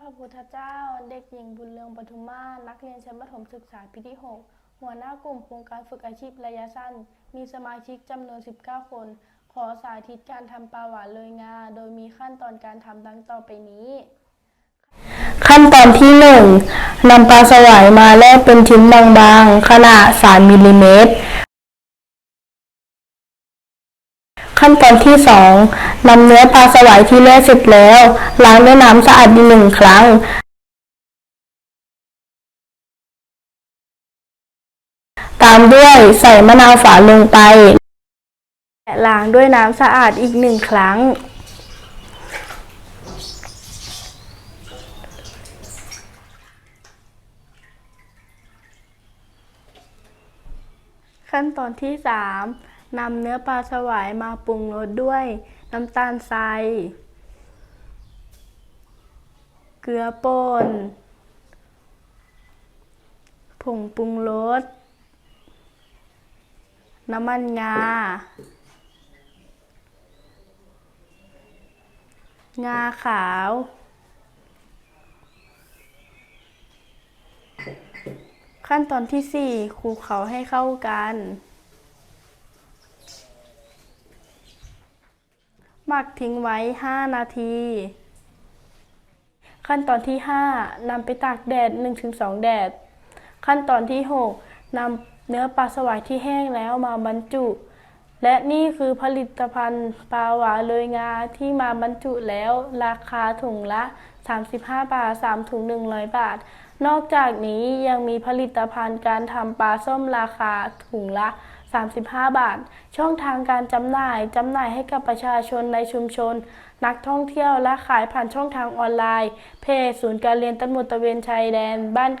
พระพุทธเจ้า เด็กหญิงบุญเรืองปทุมมานักเรียนชั้นประถมศึกษาปีที่ 6 หัวหน้ากลุ่มโครงการฝึกอาชีพระยะสั้น มีสมาชิกจำนวน 19 คน ขอสาธิตการทำปลาหวานเลยงา โดยมีขั้นตอนการทำดังต่อไปนี้ ขั้นตอนที่ 1นำปลาสวายมาแล่เป็นชิ้นบางๆ ขนาด 3มิลลิเมตร ขั้นตอนที่ 2นำเนื้อปลาสวายที่แล่เสร็จแล้ว ล้างด้วยน้ำสะอาดอีกหนึ่งครั้งตามด้วยใส่มะนาวฝานลงไป และล้างด้วยน้ำสะอาดอีกหนึ่งครั้ง ขั้นตอนที่ 3 นำเนื้อปลาสวายมาปรุงรสด้วย น้ำตาลทรายเกลือป่นผงปรุงรส น้ำมันงางาขาว ขั้นตอนที่ 4 คลุกเขาให้เข้ากัน หมักทิ้งไว้ 5 นาที ขั้นตอนที่ 5นำไปตากแดด 1-2 แดด ขั้นตอนที่ 6นำเนื้อปลาสวายที่แห้งแล้วมาบรรจุ และนี่คือผลิตภัณฑ์ปลาหวานเลยงาที่มาบรรจุแล้ว ราคาถุงละ 35 บาท 3 ถุง 100 บาท นอกจากนี้ยังมีผลิตภัณฑ์การทำปลาส้มราคาถุงละ 35 บาท ช่องทางการจำหน่ายจำหน่ายให้กับประชาชนในชุมชน นักท่องเที่ยวและขายผ่านช่องทางออนไลน์ เพจศูนย์การเรียนตำรวจตะเวนชายแดนบ้านเก